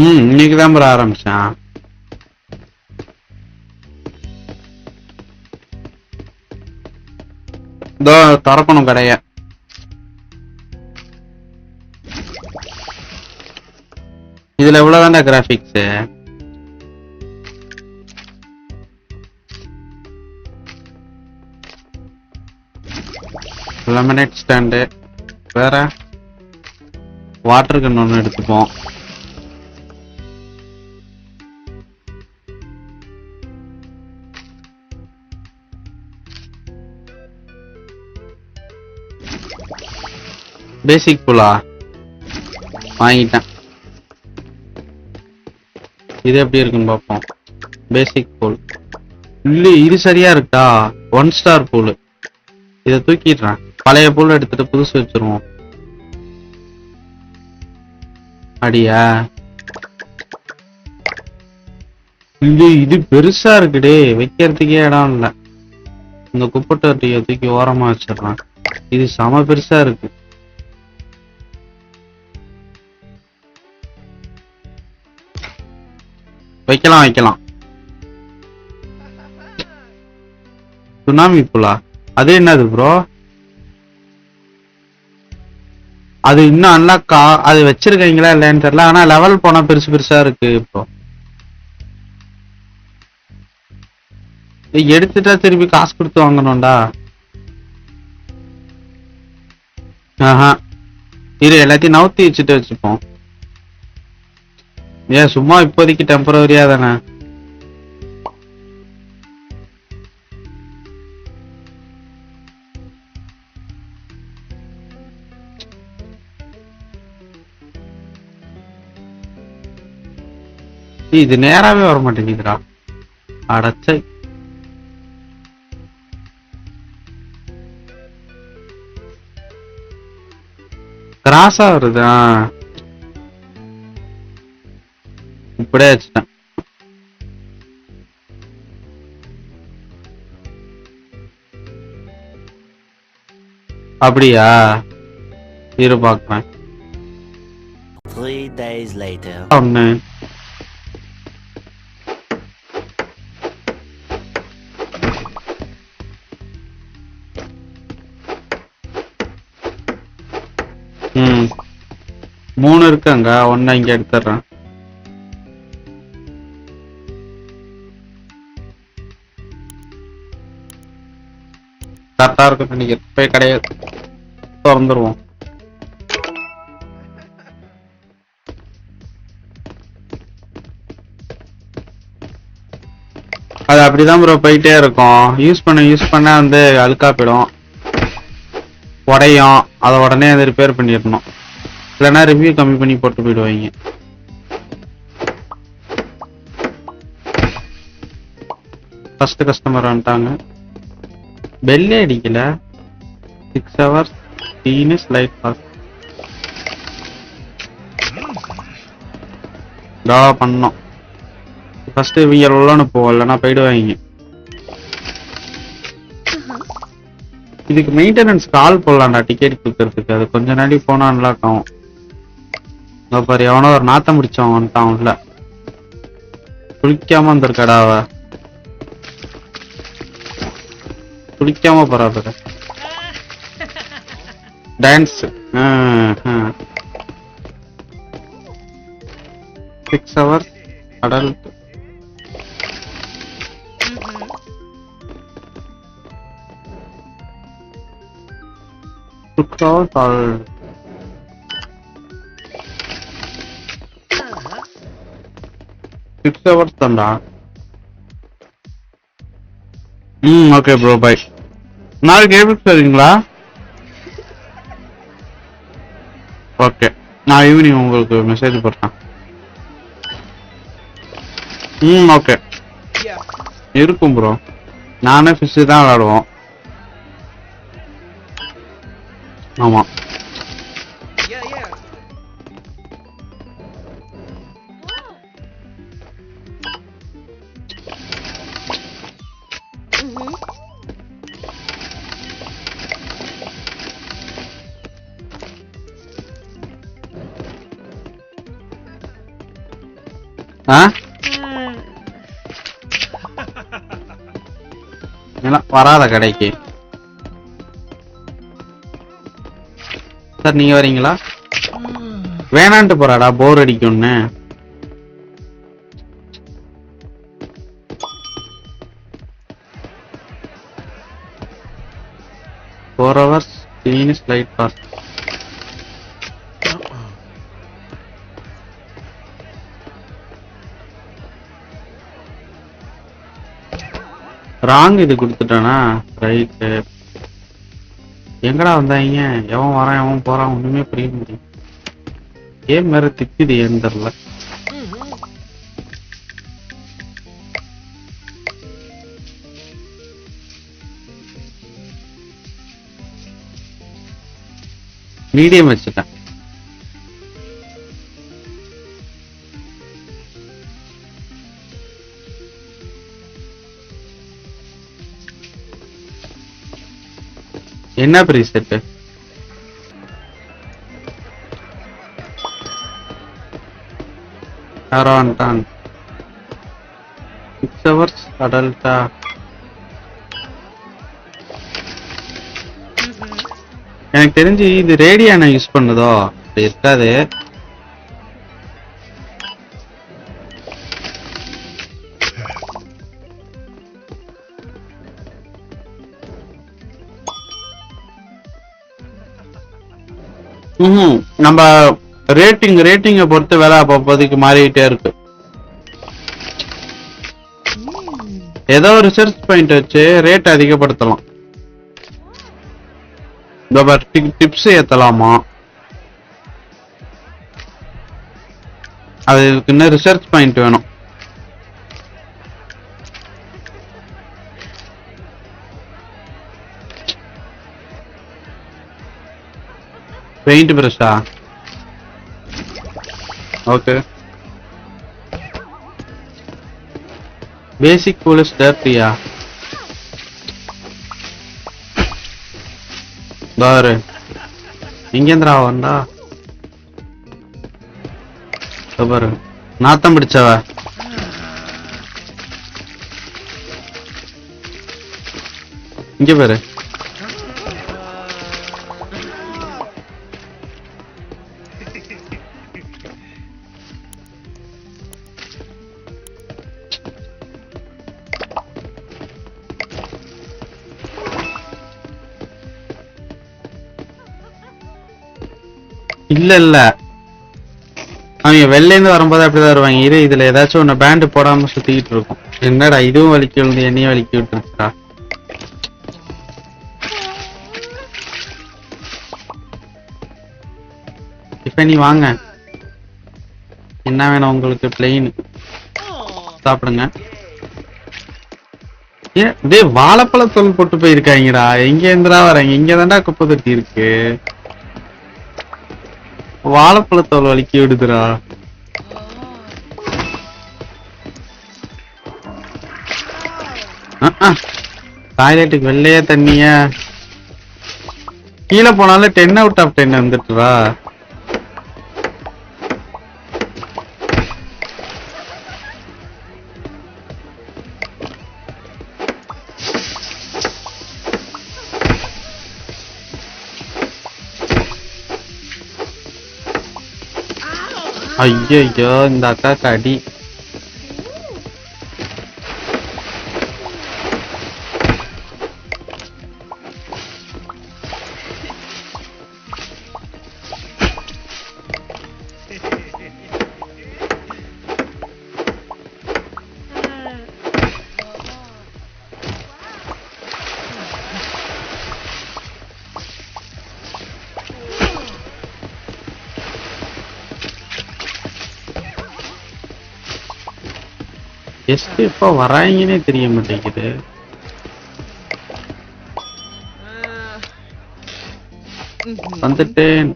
ம் இன்னைக்கு தான் ப்ரோ ஆரம்பிச்சான். இதோ திறக்கணும் கடைய. இதுல எவ்வளவு தான் கிராபிக்ஸ் லெமனேட் ஸ்டாண்டு வேற? வாட்டர் கன் ஒன்று எடுத்துப்போம். பேசிக் புலா வாங்கிட்டேன். இது எப்படி இருக்குன்னு பார்ப்போம். பேசிக் பூல் இல்ல இது சரியா இருக்கா? ஒன் ஸ்டார் பூல் இதை தூக்கிடுறேன். பழைய பூல் எடுத்துட்டு புதுசு வச்சிருவோம். அடியா? இது இது பெருசா இருக்குடே. வைக்கிறதுக்கே இடம் இல்ல. இந்த குப்பை தொட்டியை தூக்கி ஓரமா வச்சிடுறேன். இது செம பெருசா இருக்கு. வைக்கலாம் வைக்கலாம். சுனாமி புலா? அது என்னது ப்ரோ அது இன்னும் அன்லாக்கா அது வச்சிருக்கீங்களா இல்லைன்னு தெரியல. ஆனா லெவல் போனா பெருசு பெருசா இருக்கு இப்போ எடுத்துட்டா திருப்பி காசு கொடுத்து வாங்கணும்டா. ஆஹா. இரு எல்லாத்தையும் நவுத்தி வச்சுட்டு வச்சுப்போம். ஏன் சும்மா இப்போதைக்கு டெம்பரவரியா தானே? இது நேராவே வர மாட்டேங்குதுடா. அடச்சை கிராஸா வருதா இப்படியே வச்சுட்டேன். அப்படியா? இரு பார்க்கிறேன் Three days later. மூணு இருக்குங்க. ஒன்னு இங்க எடுத்துடுறேன். கரெக்டா இருக்கும் நினைக்கிறேன் போய் கிடையாது திறந்துருவோம். அது அப்படிதான் ப்ரோ போயிட்டே இருக்கும். யூஸ் பண்ண யூஸ் பண்ண வந்து அழுக்கா போயிடும். உடையும். அதை உடனே அதை ரிப்பேர் பண்ணிடணும். இல்லைன்னா ரிவ்யூ கம்மி பண்ணி போட்டு போயிடுவாங்க. ஃபஸ்ட்டு கஸ்டமர் வந்துட்டாங்க. பெல்லே அடிக்கல six hours teens life pass டா பண்ணோம் ஃபர்ஸ்ட் இவங்க உள்ளன்னு போவோம் இல்லைன்னா போயிடுவாங்க. இதுக்கு மெயின்டெனன்ஸ் கால் போடலாம்டா டிக்கெட் கொடுக்கறதுக்கு. அது கொஞ்ச நாளி போனா நல்லா ஆகும். இங்க பாரு எவனோ ஒரு நாத்தம் முடிச்சவன் வந்துட்டான் உள்ள. குளிக்காம வந்திருக்காடா அவ குளிக்காம போறாரு. Dance six hours adult six hours adult six hours தான்டா. ம் ஓகே ப்ரோ பை நாளைக்கு எப்படி சரிங்களா ஓகே நான் ஈவினிங் உங்களுக்கு மெசேஜ் போடுறேன். ம் ஓகே இருக்கும் ப்ரோ நானே ஃபிஷ் தான் விளாடுவோம். ஆமா. வராத கடைக்கு. சார் நீங்க வரீங்களா? வேணான்ட்டு போறாடா bore அடிக்கும்னு. Four hours clean slide pass wrong இது கொடுத்துட்டானா? ரைட்டு எங்கடா வந்தாங்க எவன் வரான் எவன் போறான் ஒண்ணுமே புரிய முடியும் கேம் வேற திக்குது ஏன்னு தெரியல. மீடியம் வச்சுட்டேன். என்ன ப்ரீசெட்டு யாரோ வந்துட்டான் சிக்ஸ் ஹவர்ஸ் அடல்ட்டா எனக்கு தெரிஞ்சு இது ரேடியானா யூஸ் பண்ணுதோ? அப்படி இருக்காது. நம்ம ரேட்டிங் ரேட்டிங்கை பொறுத்து விலை அப்போதைக்கு மாறிக்கிட்டே இருக்கு. ஏதோ ஒரு ரிசர்ச் பாயிண்ட் வச்சு ரேட் அதிகப்படுத்தலாம். இந்த டிப்ஸ் ஏத்தலாமா? அதுக்கு இன்னும் ரிசர்ச் பாயிண்ட் வேணும். பெயிண்ட் பிரஷா ஓகே பேசிக் போலீஸ் டேர்ட்டியா பாரு இங்கேந்திரா வந்தா? பாரு. நாத்தம் பிடிச்சவ? இங்க பாரு. இல்ல இல்ல. அவங்க வெளில இருந்து வரும்போது அப்படிதான் வருவாங்க. இரு இதுல ஏதாச்சும் ஒண்ணு பேண்ட் போடாம சுத்திக்கிட்டு இருக்கும். என்னடா இதுவும் வலிக்கி விழுந்து என்னையும் வலிக்கி விட்டுருச்சா இப்ப நீ வாங்க. என்ன வேணும் உங்களுக்கு பிளெயின் சாப்பிடுங்க. ஏ டேய் வாழைப்பழத்தோல் போட்டு போயிருக்காங்கடா. எங்க இருந்துடா வராங்க. இங்க தான்டா குப்பை தொட்டி இருக்கு. வாழைப்பழத்தோல் வலிக்கி விடுதுடா. டாய்லெட்டுக்கு வெள்ளையே தண்ணிய? கீழே போனாலும் டென் அவுட் ஆஃப் டென் வந்துட்டுவா ஐயோ இந்த அக்கா கடி. எஸ்ட் எப்ப வராங்கன்னே தெரிய மாட்டேங்குது வந்துட்டேன்.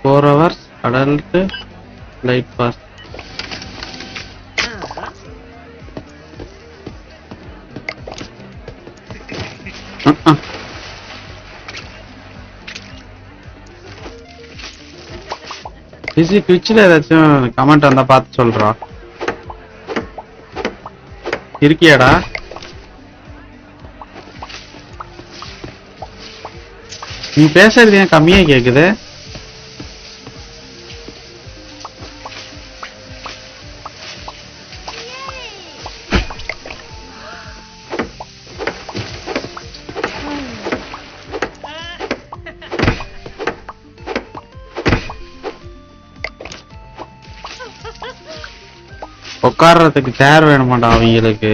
Four hours adult light pass PC ட்விட்ச்ல ஏதாச்சும் கமெண்ட் வந்தா பார்த்து சொல்றா. இருக்கியாடா? நீ பேசுறது ஏன் கம்மியா கேக்குது? உட்கார்றதுக்கு சேர் வேணுமாடா அவங்களுக்கு?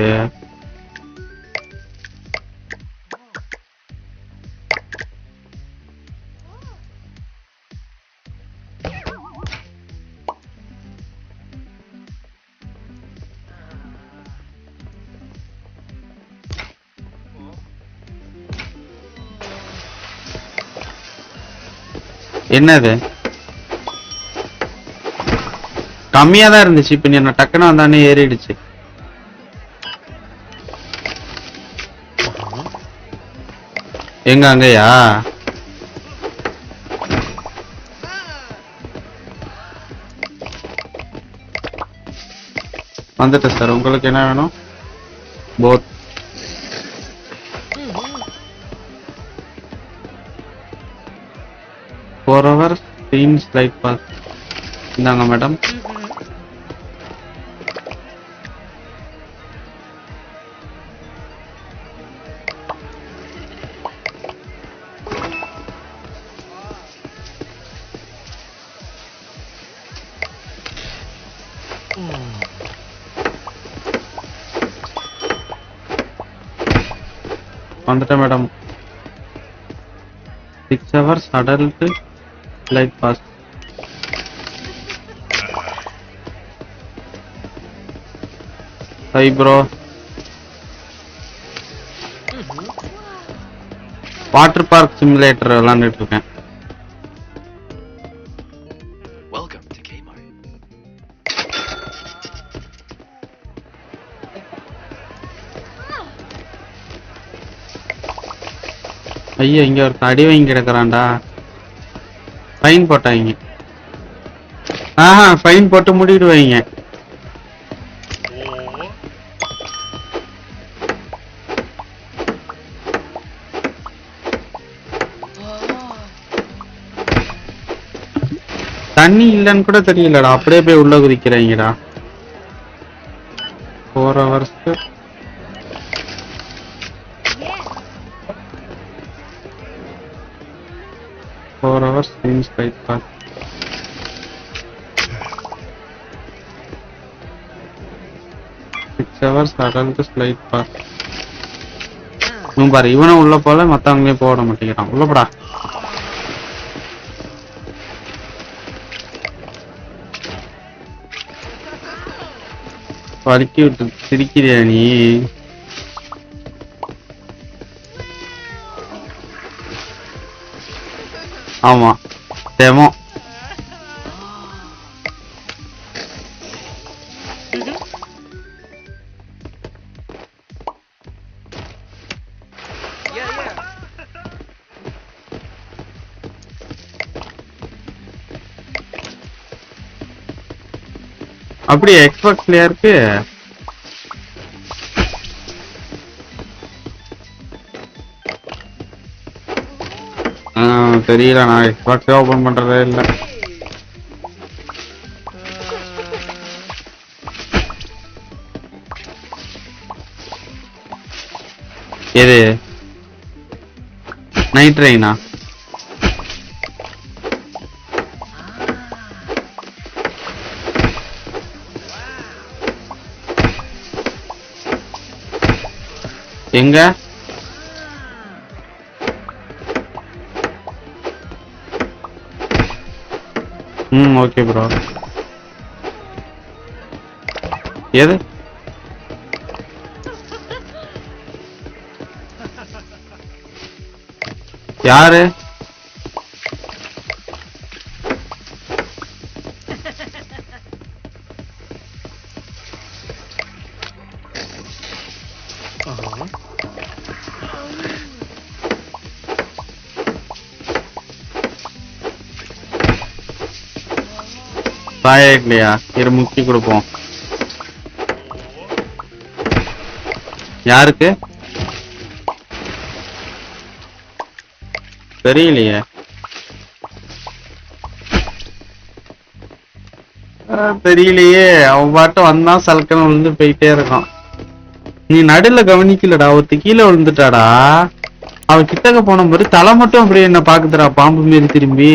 என்னது? கம்மியா தான் இருந்துச்சு. இப்ப நீ என்ன டக்குன்னு வந்தானே ஏறிடுச்சு. எங்க அங்கயா? வந்துட்டேன் சார். உங்களுக்கு என்ன வேணும்? Both four hours clean slide pass இந்தாங்க மேடம் வந்துட்டேன் madam. Six hours adult light pass hi bro water park simulator விளாண்டுட்டு இருக்கேன். Welcome to ஐயோ இங்க ஒரு அடி வாங்கி கிடக்குறான்டா. ஃபைன் போட்டாங்க. ஆஹா ஃபைன் போட்டு முடிடுவாங்க தண்ணி இல்லைன்னு கூட தெரியலடா. அப்படியே போய் உள்ள குதிக்கிறாங்கடா. ஃபோர் ஹவர்ஸ்க்கு four hours means light pass six hours adult slide பார் இவன் பாரு இவனும் உள்ள போல மத்தவங்களையும் போட மாட்டேங்கிறான். உள்ள போடா. வலிக்கி விட்டு சிரிக்கிறியா நீ? ஆமா டெமோ Yeah, yeah. அப்படியே எக்ஸ்பாக்ஸ்லயா இருக்கு எனக்கு தெரியல நான் எக்ஸ்பாக்ஸே ஓபன் பண்றதே இல்ல. எது? நைட் ட்ரெயினா எங்க? ம் ஓகே ப்ரோ. எது? யாரு? சாயா இல்லையா இரு முக்கி கொடுப்போம். யாருக்கு? தெரியலையே. தெரியலையே. அவன் பாட்டு வந்தான் சல்கன் விழுந்து போயிட்டே இருக்கான். நீ நடுல கவனிக்கலடா. ஒருத்தி கீழே விழுந்துட்டாடா. அவ கிட்டக்க போன மாதிரி தலை மட்டும் அப்படியே என்ன பாக்குதுடா பாம்பு மாரி திரும்பி.